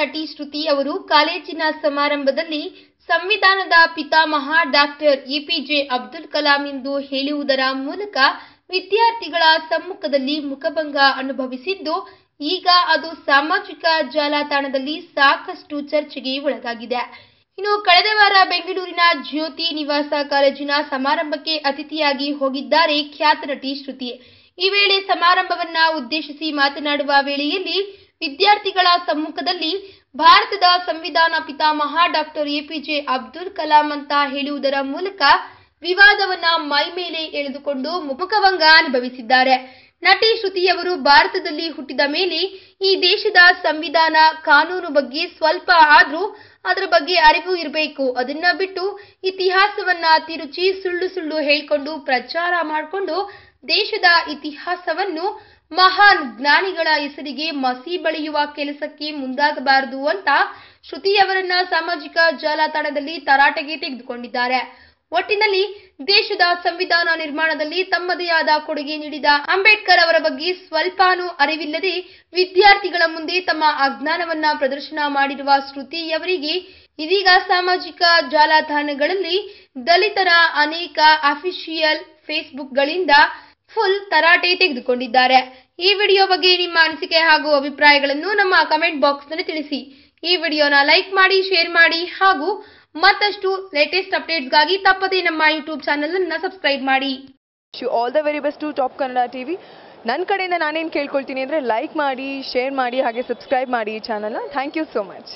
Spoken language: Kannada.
ನಟಿ ಶ್ರುತಿ ಅವರು ಕಾಲೇಜಿನ ಸಮಾರಂಭದಲ್ಲಿ ಸಂವಿಧಾನದ ಪಿತಾಮಹ ಡಾಕ್ಟರ್ ಎಪಿಜೆ ಅಬ್ದುಲ್ ಕಲಾಂ ಎಂದು ಹೇಳುವುದರ ಮೂಲಕ ವಿದ್ಯಾರ್ಥಿಗಳ ಸಮ್ಮುಖದಲ್ಲಿ ಮುಖಭಂಗ ಅನುಭವಿಸಿದ್ದು, ಈಗ ಅದು ಸಾಮಾಜಿಕ ಜಾಲತಾಣದಲ್ಲಿ ಸಾಕಷ್ಟು ಚರ್ಚೆಗೆ ಒಳಗಾಗಿದೆ. ಇನ್ನು ಕಳೆದ ವಾರ ಬೆಂಗಳೂರಿನ ಜ್ಯೋತಿ ನಿವಾಸ ಕಾಲೇಜಿನ ಸಮಾರಂಭಕ್ಕೆ ಅತಿಥಿಯಾಗಿ ಹೋಗಿದ್ದಾರೆ ಖ್ಯಾತ ನಟಿ ಶ್ರುತಿ. ಈ ವೇಳೆ ಸಮಾರಂಭವನ್ನ ಉದ್ದೇಶಿಸಿ ಮಾತನಾಡುವ ವೇಳೆಯಲ್ಲಿ ವಿದ್ಯಾರ್ಥಿಗಳ ಸಮ್ಮುಖದಲ್ಲಿ ಭಾರತದ ಸಂವಿಧಾನ ಪಿತಾಮಹ ಡಾಕ್ಟರ್ ಎಪಿಜೆ ಅಬ್ದುಲ್ ಕಲಾಂ ಅಂತ ಹೇಳುವುದರ ಮೂಲಕ ವಿವಾದವನ್ನ ಮೈಮೇಲೆ ಎಳೆದುಕೊಂಡು ಮುಖಭಂಗ ಅನುಭವಿಸಿದ್ದಾರೆ. ನಟಿ ಶ್ರುತಿಯವರು ಭಾರತದಲ್ಲಿ ಹುಟ್ಟಿದ ಮೇಲೆ ಈ ದೇಶದ ಸಂವಿಧಾನ ಕಾನೂನು ಬಗ್ಗೆ ಸ್ವಲ್ಪ ಆದ್ರೂ ಅದರ ಬಗ್ಗೆ ಅರಿವು ಇರಬೇಕು. ಅದನ್ನ ಬಿಟ್ಟು ಇತಿಹಾಸವನ್ನ ತಿರುಚಿ ಸುಳ್ಳು ಸುಳ್ಳು ಹೇಳ್ಕೊಂಡು ಪ್ರಚಾರ ಮಾಡಿಕೊಂಡು ದೇಶದ ಇತಿಹಾಸವನ್ನು ಮಹಾನ್ ಜ್ಞಾನಿಗಳ ಹೆಸರಿಗೆ ಮಸಿ ಬಳಿಯುವ ಕೆಲಸಕ್ಕೆ ಮುಂದಾಗಬಾರದು ಅಂತ ಶ್ರುತಿಯವರನ್ನ ಸಾಮಾಜಿಕ ಜಾಲತಾಣದಲ್ಲಿ ತರಾಟೆಗೆ ತೆಗೆದುಕೊಂಡಿದ್ದಾರೆ. ಒಟ್ಟಿನಲ್ಲಿ ದೇಶದ ಸಂವಿಧಾನ ನಿರ್ಮಾಣದಲ್ಲಿ ತಮ್ಮದೇ ಆದ ಕೊಡುಗೆ ನೀಡಿದ ಅಂಬೇಡ್ಕರ್ ಅವರ ಬಗ್ಗೆ ಸ್ವಲ್ಪಾನೂ ಅರಿವಿಲ್ಲದೆ ವಿದ್ಯಾರ್ಥಿಗಳ ಮುಂದೆ ತಮ್ಮ ಅಜ್ಞಾನವನ್ನ ಪ್ರದರ್ಶನ ಮಾಡಿರುವ ಶ್ರುತಿ ಅವರಿಗೆ ಇದೀಗ ಸಾಮಾಜಿಕ ಜಾಲತಾಣಗಳಲ್ಲಿ ದಲಿತರ ಅನೇಕ ಅಫಿಷಿಯಲ್ ಫೇಸ್ಬುಕ್ಗಳಿಂದ ಫುಲ್ ತರಾಟೆ ತೆಗೆದುಕೊಂಡಿದ್ದಾರೆ. ಈ ವಿಡಿಯೋ ಬಗ್ಗೆ ನಿಮ್ಮ ಅನಿಸಿಕೆ ಹಾಗೂ ಅಭಿಪ್ರಾಯಗಳನ್ನು ನಮ್ಮ ಕಮೆಂಟ್ ಬಾಕ್ಸ್ನಲ್ಲಿ ತಿಳಿಸಿ. ಈ ವಿಡಿಯೋನ ಲೈಕ್ ಮಾಡಿ, ಶೇರ್ ಮಾಡಿ ಹಾಗೂ ಮತ್ತಷ್ಟು ಲೇಟೆಸ್ಟ್ ಅಪ್ಡೇಟ್ಸ್ಗಾಗಿ ತಪ್ಪದೇ ನಮ್ಮ ಯೂಟ್ಯೂಬ್ ಚಾನಲ್ ಅನ್ನ ಸಬ್ಸ್ಕ್ರೈಬ್ ಮಾಡಿ. All the very best to top Kannada T V ನನ್ನ ಕಡೆಯಿಂದ ನಾನೇನು ಕೇಳ್ಕೊಳ್ತೀನಿ ಅಂದರೆ ಲೈಕ್ ಮಾಡಿ ಶೇರ್ ಮಾಡಿ, ಹಾಗೆ ಸಬ್ಸ್ಕ್ರೈಬ್ ಮಾಡಿ ಈ ಚಾನಲ್ನ ಥ್ಯಾಂಕ್ ಯು ಸೋ ಮಚ್